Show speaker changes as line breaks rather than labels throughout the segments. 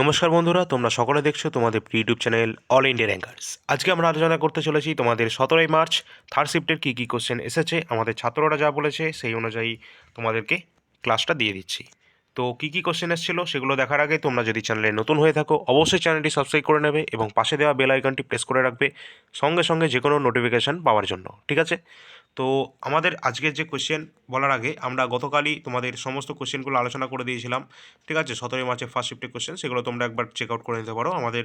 নমস্কার বন্ধুরা, তোমরা সকলে দেখছ তোমাদের YouTube channel all India rankers আজকে আমরা আলোচনা করতে চলেছি তোমাদের সতেরোই মার্চ থার্ড শিফটের কী কী কোশ্চেন এসেছে, আমাদের ছাত্ররা যা বলেছে সেই অনুযায়ী তোমাদেরকে ক্লাসটা দিয়ে দিচ্ছি। তো কী কী কোশ্চেন এসেছিল সেগুলো দেখার আগে তোমরা যদি চ্যানেলে নতুন হয়ে থাকো, অবশ্যই চ্যানেলটি সাবস্ক্রাইব করে নেবে এবং পাশে দেওয়া বেল আইকনটি প্রেস করে রাখবে সঙ্গে সঙ্গে যে কোনো নোটিফিকেশান পাওয়ার জন্য, ঠিক আছে? তো আমাদের আজকের যে কোশ্চেন বলার আগে আমরা গতকালই তোমাদের সমস্ত কোশ্চেনগুলো আলোচনা করে দিয়েছিলাম, ঠিক আছে? সতেরোই মার্চের ফার্স্ট শিফটের কোশ্চেন সেগুলো তোমরা একবার চেক আউট করে নিতে পারো। আমাদের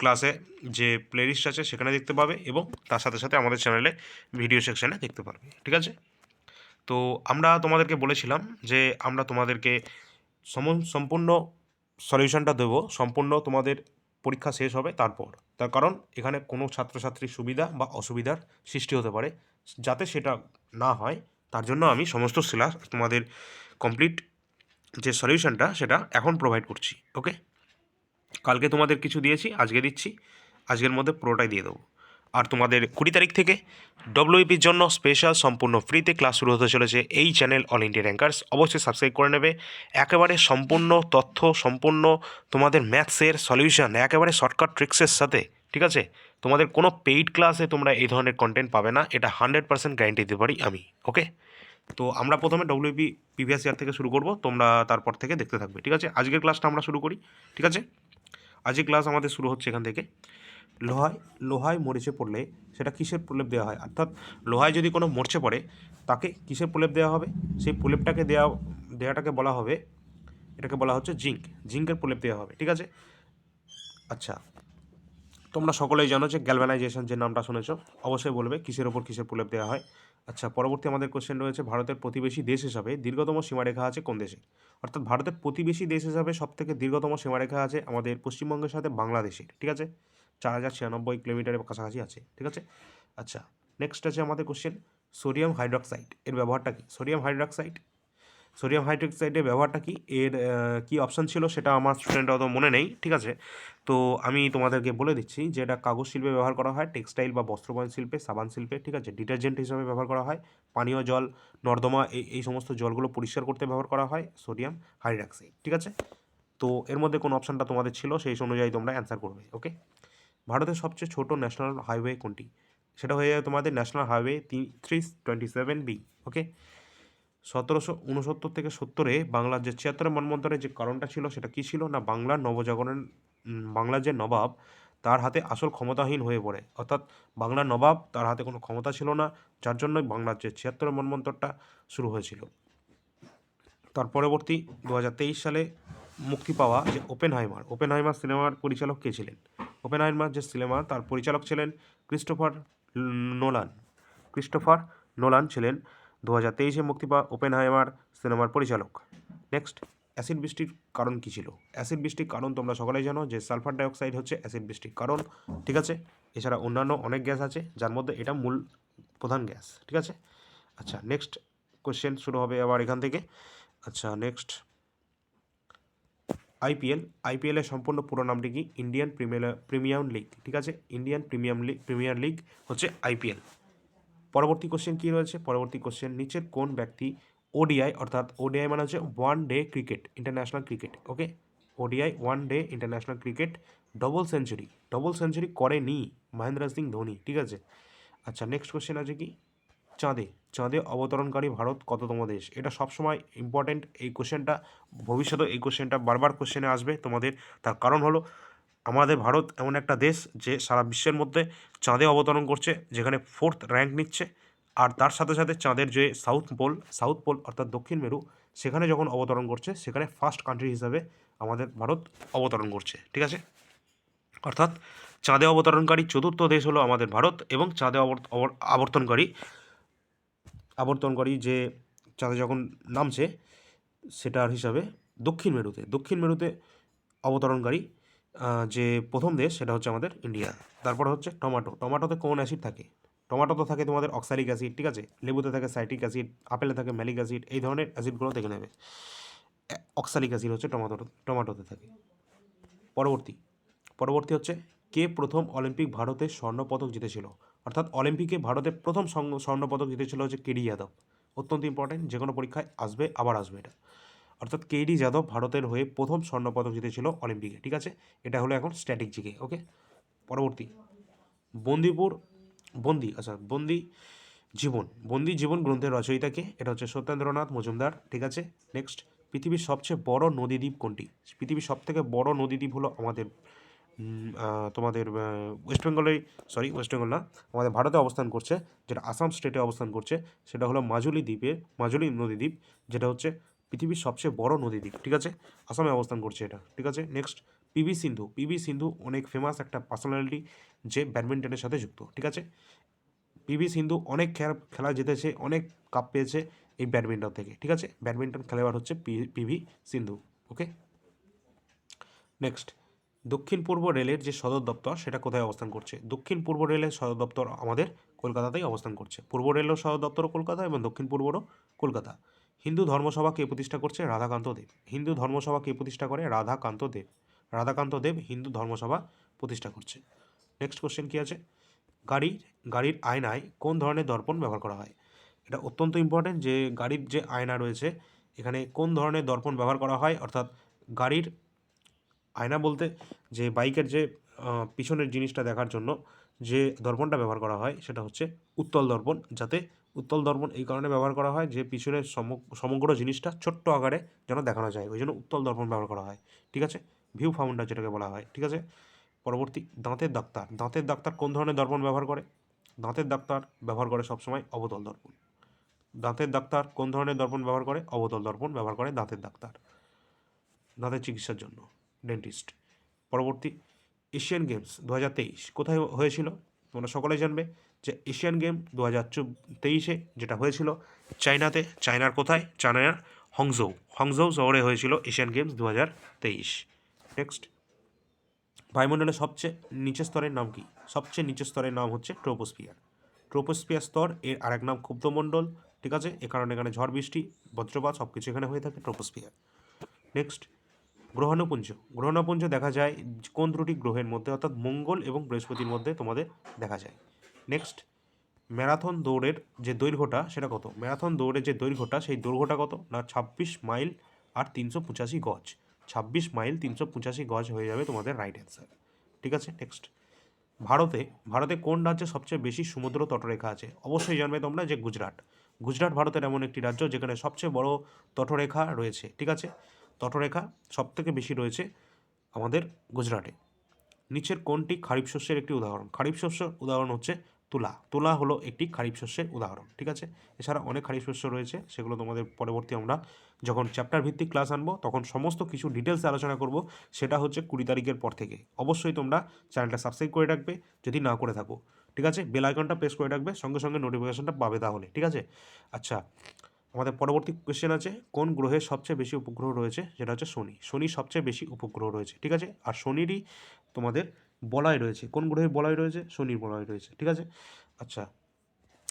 ক্লাসে যে প্লেলিস্ট আছে সেখানে দেখতে পাবে এবং তার সাথে সাথে আমাদের চ্যানেলে ভিডিও সেকশানে দেখতে পারবে, ঠিক আছে? তো আমরা তোমাদেরকে বলেছিলাম যে আমরা তোমাদেরকে সম সম্পূর্ণ সলিউশনটা দেবো, সম্পূর্ণ তোমাদের পরীক্ষা শেষ হবে তারপর। তার কারণ এখানে কোনো ছাত্রছাত্রীর সুবিধা বা অসুবিধার সৃষ্টি হতে পারে। যাতে সেটা না হয়, তার জন্য আমি সমস্ত সিলাস তোমাদের কমপ্লিট যে সলিউশনটা সেটা এখন প্রোভাইড করছি, ওকে? কালকে তোমাদের কিছু দিয়েছি, আজকে দিচ্ছি, আজকের মধ্যে পুরোটাই দিয়ে দেবো। আর তোমাদের কুড়ি তারিখ থেকে ডব্লিউপির জন্য স্পেশাল সম্পূর্ণ ফ্রিতে ক্লাস শুরু হতে চলেছে এই চ্যানেল অল ইন্ডিয়া র্যাঙ্কার্স অবশ্যই সাবস্ক্রাইব করে নেবে। একেবারে সম্পূর্ণ তথ্য, সম্পূর্ণ তোমাদের ম্যাথসের সলিউশন একেবারে শর্টকাট ট্রিক্সের সাথে, ঠিক আছে? তোমাদের কোনো পেইড ক্লাসে তোমরা এই ধরনের কন্টেন্ট পাবে না, এটা হান্ড্রেড পার্সেন্ট গ্যারেন্টি দিতে পারি আমি ওকে তো আমরা প্রথমে ডব্লিউপি প্রিভিয়াস ইয়ার থেকে শুরু করব, তোমরা তারপর থেকে দেখতে থাকবে, ঠিক আছে? আজকের ক্লাসটা আমরা শুরু করি, ঠিক আছে? আজকের ক্লাস আমাদের শুরু হচ্ছে এখান থেকে। লোহায় লোহায় মরিচে পড়লে সেটা কিসের প্রলেপ দেওয়া হয়? অর্থাৎ লোহায় যদি কোনো মরচে পড়ে, তাকে কিসের প্রলেপ দেওয়া হবে? সেই প্রলেপটাকে দেওয়া দেওয়াটাকে বলা হবে, এটাকে বলা হচ্ছে জিঙ্ক। জিঙ্কের প্রলেপ দেওয়া হবে, ঠিক আছে? আচ্ছা তোমরা সকলেই জানো যে গ্যালভানাইজেশন যে নামটা শুনেছো, অবশ্যই বলবে কিসের ওপর কিসের প্রলেপ দেওয়া হয়। আচ্ছা পরবর্তী আমাদের কোশ্চেন রয়েছে ভারতের প্রতিবেশী দেশ হিসাবে দীর্ঘতম সীমারেখা আছে কোন দেশে? অর্থাৎ ভারতের প্রতিবেশী দেশ হিসাবে সবথেকে দীর্ঘতম সীমারেখা আছে আমাদের পশ্চিমবঙ্গের সাথে বাংলাদেশের, ঠিক আছে? চার হাজার ছিয়ানব্বই কিলোমিটারের কাছাকাছি আছে, ঠিক আছে? আচ্ছা নেক্সট আছে আমাদের কোশ্চেন সোডিয়াম হাইড্রক্সাইড এর ব্যবহারটা কি? সোডিয়াম হাইড্রক্সাইড সোডিয়াম হাইড্রক্সাইডের ব্যবহারটা কি? এর কি অপশান ছিল সেটা আমার স্টুডেন্ট অত মনে নেই, ঠিক আছে? তো আমি তোমাদেরকে বলে দিচ্ছি যে এটা কাগজ শিল্পে ব্যবহার করা হয় টেক্সটাইল বা বস্ত্রবয়ন শিল্পে, সাবান শিল্পে, ঠিক আছে? ডিটারজেন্ট হিসাবে ব্যবহার করা হয়, পানীয় জল, নর্দমা, এই এই সমস্ত জলগুলো পরিষ্কার করতে ব্যবহার করা হয় সোডিয়াম হাইড্রক্সাইড ঠিক আছে? তো এর মধ্যে কোন অপশানটা তোমাদের ছিল, সেই অনুযায়ী তোমরা অ্যান্সার করবে ওকে ভারতের সবচেয়ে ছোট ন্যাশনাল হাইওয়ে কোনটি? সেটা হয়ে যাবে তোমাদের national highway three twenty seven B okay সতেরোশো উনসত্তর থেকে সত্তরে বাংলার যে ছিয়াত্তরের মন্বন্তরের যে কারণটা ছিল, সেটা কী ছিল? না, বাংলার নবজাগরণ বাংলার যে নবাব, তার হাতে আসল ক্ষমতাহীন হয়ে পড়ে। অর্থাৎ বাংলার নবাব, তার হাতে কোনো ক্ষমতা ছিল না, যার জন্যই বাংলার যে ছিয়াত্তরের মন্বন্তরটা শুরু হয়েছিল। তার পরবর্তী দু হাজার তেইশ সালে মুক্তি পাওয়া যে ওপেন হাইমার ওপেন হাইমার সিনেমার পরিচালক কে ছিলেন? ওপেন হাইমার যে সিনেমা, তার পরিচালক ছিলেন ক্রিস্টোফার নোলান। ক্রিস্টোফার নোলান ছিলেন দু হাজার তেইশে মুক্তি পাওয়া ওপেন হাইমার সিনেমার পরিচালক। নেক্সট, অ্যাসিড বৃষ্টির কারণ কী ছিল? অ্যাসিড বৃষ্টির কারণ তোমরা সকলেই জানো যে সালফার ডাইঅক্সাইড হচ্ছে অ্যাসিড বৃষ্টির কারণ, ঠিক আছে? এছাড়া অন্যান্য অনেক গ্যাস আছে, যার মধ্যে এটা মূল প্রধান গ্যাস, ঠিক আছে? আচ্ছা নেক্সট কোশ্চেন শুরু হবে আবার এখান থেকে। আচ্ছা নেক্সট আইপিএল আইপিএলের সম্পূর্ণ পুরো নামটি কি? ইন্ডিয়ান প্রিমিয়ার প্রিমিয়াম লিগ, ঠিক আছে? Indian premium league, premier league হচ্ছে আইপিএল। পরবর্তী কোশ্চেন কী রয়েছে? পরবর্তী কোশ্চেন নিচের কোন ব্যক্তি ওডিআই অর্থাৎ ওডিআই মানে হচ্ছে one day cricket international cricket okay ODI one day international cricket double century double century করেনি মহেন্দ্র সিং ধোনি, ঠিক আছে? আচ্ছা নেক্সট কোশ্চেন আছে কি? চাঁদে। চাঁদে অবতরণকারী ভারত কততম দেশ? এটা সবসময় ইম্পর্ট্যান্ট এই কোশ্চেনটা ভবিষ্যতে এই কোশ্চেনটা বারবার কোশ্চেনে আসবে তোমাদের। তার কারণ হলো, আমাদের ভারত এমন একটা দেশ যে সারা বিশ্বের মধ্যে চাঁদে অবতরণ করছে, যেখানে ফোর্থ র্যাঙ্ক নিচ্ছে, আর তার সাথে সাথে চাঁদের যে সাউথ পোল সাউথ পোল অর্থাৎ দক্ষিণ মেরু, সেখানে যখন অবতরণ করছে, সেখানে ফার্স্ট কান্ট্রি হিসাবে আমাদের ভারত অবতরণ করছে, ঠিক আছে? অর্থাৎ চাঁদে অবতরণকারী চতুর্থ দেশ হলো আমাদের ভারত এবং চাঁদে আবর্তনকারী আবর্তনকারী যে চাঁদে যখন নামছে সেটার হিসাবে দক্ষিণ মেরুতে দক্ষিণ মেরুতে অবতরণকারী যে প্রথম দেশ সেটা হচ্ছে আমাদের ইন্ডিয়া। তারপর হচ্ছে টমাটো। টমাটোতে কোন অ্যাসিড থাকে? টমাটো তো থাকে তোমাদের অক্সালিক অ্যাসিড, ঠিক আছে? লেবুতে থাকে সাইট্রিক অ্যাসিড, আপেলে থাকে ম্যালিক অ্যাসিড, এই ধরনের অ্যাসিডগুলো দেখে নেবে। অক্সালিক অ্যাসিড হচ্ছে টমাটো, টমাটোতে থাকে। পরবর্তী পরবর্তী হচ্ছে কে প্রথম অলিম্পিক ভারতে স্বর্ণপদক জিতেছিল? অর্থাৎ অলিম্পিকে ভারতের প্রথম স্বর্ণপদক জিতেছিল হচ্ছে কেডি যাদব। অত্যন্ত ইম্পর্টেন্ট যে কোনো পরীক্ষায় আসবে, আবার আসবে এটা। অর্থাৎ কেডি যাদব ভারতের হয়ে প্রথম স্বর্ণপদক জিতেছিল অলিম্পিকে, ঠিক আছে? এটা হলো এখন স্ট্যাটিক জিকে ওকে পরবর্তী। বন্দিপুর, বন্দি আচ্ছা বন্দি জীবন বন্দি জীবন গ্রন্থের রচয়িতাকে এটা হচ্ছে সত্যেন্দ্রনাথ মজুমদার, ঠিক আছে? নেক্সট পৃথিবীর সবচেয়ে বড় নদীদ্বীপ কোনটি? পৃথিবীর সবথেকে বড় নদীদ্বীপ হলো আমাদের তোমাদের ওয়েস্ট বেঙ্গলে সরি ওয়েস্ট বেঙ্গল না, আমাদের ভারতে অবস্থান করছে, যেটা আসাম স্টেটে অবস্থান করছে, সেটা হলো মাজুলি দ্বীপের মাজুলি নদীদ্বীপ যেটা হচ্ছে পৃথিবীর সবচেয়ে বড় নদীদ্বীপ ঠিক আছে? আসামে অবস্থান করছে এটা, ঠিক আছে? Next PV Sindhu PV Sindhu অনেক ফেমাস একটা পার্সোনালিটি যে ব্যাডমিন্টনের সাথে যুক্ত, ঠিক আছে? পিভি সিন্ধু অনেক খেলা খেলা জিতেছে, অনেক কাপ পেয়েছে এই ব্যাডমিন্টন থেকে, ঠিক আছে? ব্যাডমিন্টন খেলোয়াড় হচ্ছে পিভি সিন্ধু ওকে নেক্সট দক্ষিণ পূর্ব রেলের যে সদর দপ্তর, সেটা কোথায় অবস্থান করছে? দক্ষিণ পূর্ব রেলের সদর দপ্তর আমাদের কলকাতাতেই অবস্থান করছে। পূর্ব রেলের সদর দপ্তরও কলকাতা এবং দক্ষিণ পূর্বরও কলকাতা। হিন্দু ধর্মসভা কে প্রতিষ্ঠা করছে? রাধাকান্ত দেব। হিন্দু ধর্মসভা কে প্রতিষ্ঠা করে? রাধাকান্ত দেব। রাধাকান্ত দেব হিন্দু ধর্মসভা প্রতিষ্ঠা করছে। নেক্সট কোশ্চেন কি আছে? গাড়ির গাড়ির আয়নায় কোন ধরনের দর্পণ ব্যবহার করা হয়? এটা অত্যন্ত ইম্পর্টেন্ট যে গাড়ির যে আয়না রয়েছে, এখানে কোন ধরনের দর্পণ ব্যবহার করা হয়? অর্থাৎ গাড়ির আয়না বলতে যে বাইকের যে পিছনের জিনিসটা দেখার জন্য যে দর্পণটা ব্যবহার করা হয় সেটা হচ্ছে উত্তল দর্পণ। যাতে উত্তল দর্পণ এই কারণে ব্যবহার করা হয় যে পিছনের সম- সমগ্র জিনিসটা ছোট্ট আকারে যেন দেখানো যায়। ওই জন্য উত্তল দর্পণ ব্যবহার করা হয়। ঠিক আছে? ভিউ ফাউন্ডার যেটাকে বলা হয়। ঠিক আছে? পরবর্তী, দাঁতের ডাক্তার। দাঁতের ডাক্তার কোন ধরনের দর্পণ ব্যবহার করে? দাঁতের ডাক্তার ব্যবহার করে সবসময় অবতল দর্পণ। দাঁতের ডাক্তার কোন ধরনের দর্পণ ব্যবহার করে? অবতল দর্পণ ব্যবহার করে দাঁতের ডাক্তার। দাঁতের চিকিৎসার জন্য। ডেন্টিস্ট পরবর্তী এশিয়ান গেমস দু হাজার তেইশ। কোথায় হয়েছিল? তোমরা সকলে জানবে যে এশিয়ান গেম দু হাজার তেইশে যেটা হয়েছিল, চায়নাতে। চায়নার কোথায়? চায়নার হংজৌ হংজৌ শহরে হয়েছিল এশিয়ান গেমস দু হাজার তেইশ। নেক্সট বায়ুমণ্ডলের সবচেয়ে নিচের স্তরের নাম কি? সবচেয়ে নিচের স্তরের নাম হচ্ছে ট্রোপোস্ফিয়ার ট্রোপোস্ফিয়ার স্তর, এর আরেক নাম ক্ষুব্ধমণ্ডল ঠিক আছে? এ কারণে এখানে ঝড়, বৃষ্টি, বজ্রপাত সব কিছু এখানে হয়ে থাকে ট্রোপোস্ফিয়ার নেক্সট গ্রহাণুপুঞ্জ। গ্রহাণুপুঞ্জ দেখা যায় কোন দুটি গ্রহের মধ্যে? অর্থাৎ মঙ্গল এবং বৃহস্পতির মধ্যে তোমাদের দেখা যায়। নেক্সট ম্যারাথন দৌড়ের যে দৈর্ঘ্যটা, সেটা কত? ম্যারাথন দৌড়ের যে দৈর্ঘ্যটা, সেই দৈর্ঘ্যটা কত? না, ছাব্বিশ মাইল আর তিনশো পঁচাশি গজ। ছাব্বিশ মাইল, তিনশো পঁচাশি গজ হয়ে যাবে তোমাদের রাইট অ্যান্সার ঠিক আছে? নেক্সট ভারতে ভারতে কোন রাজ্যে সবচেয়ে বেশি সমুদ্র তটরেখা আছে? অবশ্যই জানবে তোমরা যে গুজরাট। গুজরাট ভারতের এমন একটি রাজ্য যেখানে সবচেয়ে বড় তটরেখা রয়েছে। ঠিক আছে? তটরেখা সবথেকে বেশি রয়েছে আমাদের গুজরাটে। নিচের কোনটি খারিফ শস্যের একটি উদাহরণ? খারিফ শস্য উদাহরণ হচ্ছে তুলা। তুলা হলো একটি খারিফ শস্যের উদাহরণ, ঠিক আছে? এছাড়া অনেক খারিফ শস্য রয়েছে, সেগুলো তোমাদের পরবর্তী আমরা যখন চ্যাপ্টার ভিত্তিক ক্লাস আনব, তখন সমস্ত কিছু ডিটেলসে আলোচনা করব, সেটা হচ্ছে কুড়ি তারিখের পর থেকে। অবশ্যই তোমরা চ্যানেলটা সাবস্ক্রাইব করে রাখবে, যদি না করে থাকো, ঠিক আছে? বেল আইকনটা প্রেস করে রাখবে, সঙ্গে সঙ্গে নোটিফিকেশনটা পাবে তাহলে, ঠিক আছে? আচ্ছা আমাদের পরবর্তী কোয়েশ্চেন আছে, কোন গ্রহের সবচেয়ে বেশি উপগ্রহ রয়েছে? যেটা হচ্ছে শনি। শনির সবচেয়ে বেশি উপগ্রহ রয়েছে, ঠিক আছে? আর শনিরই তোমাদের বলয় রয়েছে। কোন গ্রহের বলয় রয়েছে? শনির বলয় রয়েছে, ঠিক আছে? আচ্ছা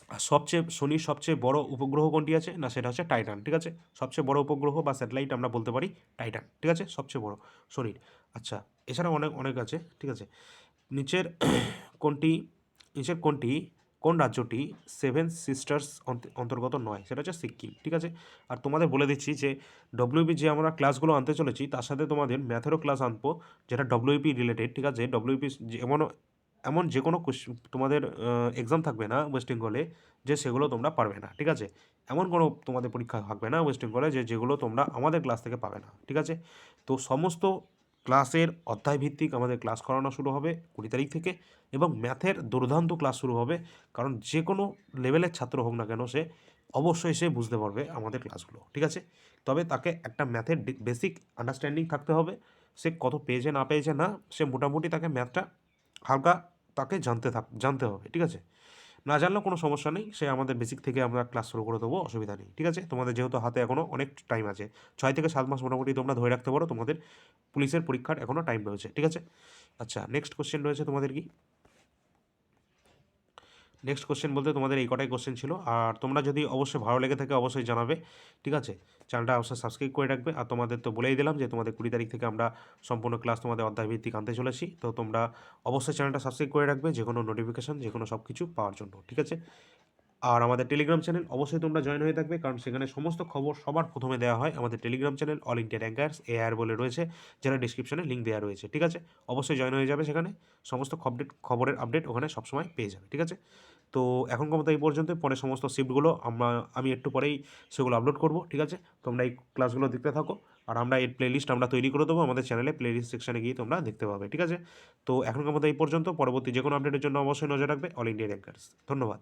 আর সবচেয়ে, শনির সবচেয়ে বড় উপগ্রহ কোনটি আছে? না, সেটা হচ্ছে টাইটান, ঠিক আছে? সবচেয়ে বড় উপগ্রহ বা স্যাটেলাইট আমরা বলতে পারি টাইটান, ঠিক আছে? সবচেয়ে বড় শনির। আচ্ছা এছাড়া অনেক অনেক আছে, ঠিক আছে? নিচের কোনটি নিচের কোনটি কোন রাজ্যটি সেভেন সিস্টার্স অন্তর্গত নয়? সেটা হচ্ছে সিকিম, ঠিক আছে? আর তোমাদের বলে দিচ্ছি যে ডব্লিউপি যে আমরা ক্লাসগুলো আনতে চলেছি, তার সাথে তোমাদের ম্যাথেরও ক্লাস আনব, যেটা ডব্লিউপি রিলেটেড ঠিক আছে? ডব্লিউপি এমন এমন যে কোনো তোমাদের এক্সাম থাকবে না ওয়েস্ট বেঙ্গলে যে সেগুলো তোমরা পারবে না, ঠিক আছে? এমন কোনো তোমাদের পরীক্ষা থাকবে না ওয়েস্ট বেঙ্গলে যে যেগুলো তোমরা আমাদের ক্লাস থেকে পাবে না, ঠিক আছে? তো সমস্ত ক্লাসের অধ্যায়ভিত্তিক আমাদের ক্লাস করানো শুরু হবে কুড়ি তারিখ থেকে এবং ম্যাথের দুর্দান্ত ক্লাস শুরু হবে। কারণ যে কোনো লেভেলের ছাত্র হোক না কেন সে অবশ্যই সে বুঝতে পারবে আমাদের ক্লাসগুলো, ঠিক আছে? তবে তাকে একটা ম্যাথের বেসিক আন্ডারস্ট্যান্ডিং থাকতে হবে। সে কত পেয়েছে, না পেয়েছে, না, সে মোটামুটি তাকে ম্যাথটা হালকা তাকে জানতে থাক, জানতে হবে, ঠিক আছে? না জানলেও কোনো সমস্যা নেই, সে আমাদের বেসিক থেকে আমরা ক্লাস শুরু করে দেবো, অসুবিধা নেই, ঠিক আছে? তোমাদের যেহেতু হাতে এখনও অনেক টাইম আছে, ছয় থেকে সাত মাস মোটামুটি তোমরা ধরে রাখতে পারো, তোমাদের পুলিশের পরীক্ষার এখনও টাইম রয়েছে, ঠিক আছে? আচ্ছা নেক্সট কোশ্চেন রয়েছে তোমাদের কি? নেক্সট কোশ্চেন বলতে তোমাদের এই কটাই কোশ্চেন ছিল। আর তোমরা যদি অবশ্যই ভালো লেগে থাকে অবশ্যই জানাবে, ঠিক আছে? চ্যানেলটা অবশ্যই সাবস্ক্রাইব করে রাখবে। আর তোমাদের তো বলেই দিলাম যে তোমাদের কুড়ি তারিখ থেকে আমরা সম্পূর্ণ ক্লাস তোমাদের অধ্যায়ভিত্তিক আনতে চলেছি। তো তোমরা অবশ্যই চ্যানেলটা সাবস্ক্রাইব করে রাখবে যে কোনো নোটিফিকেশান যে কোনো সব কিছু পাওয়ার জন্য, ঠিক আছে? আর আমাদের টেলিগ্রাম চ্যানেল অবশ্যই তোমরা জয়েন হয়ে থাকবে, কারণ সেখানে সমস্ত খবর সবার প্রথমে দেওয়া হয় আমাদের telegram channel all India rankers AR বলে রয়েছে, যারা ডিসক্রিপশনে লিঙ্ক দেওয়া রয়েছে, ঠিক আছে? অবশ্যই জয়েন হয়ে যাবে সেখানে, সমস্ত খবরের খবরের আপডেট ওখানে সবসময় পেয়ে যাবে, ঠিক আছে? তো এখনকার মতো এই পর্যন্ত পরে সমস্ত শিফটগুলো আমরা, আমি একটু পরেই সেগুলো আপলোড করব, ঠিক আছে? তোমরা এই ক্লাসগুলো দেখতে থাকো, আর আমরা এর প্লেলিস্ট আমরা তৈরি করে দেবো, আমাদের চ্যানেলে প্লেলিস্ট সেকশানে গিয়ে তোমরা দেখতে পাবে, ঠিক আছে? তো এখনকার মতো এই পর্যন্ত, পরবর্তী যে কোনো আপডেটের জন্য অবশ্যই নজর রাখবে অল ইন্ডিয়া র্যাঙ্কার্স ধন্যবাদ।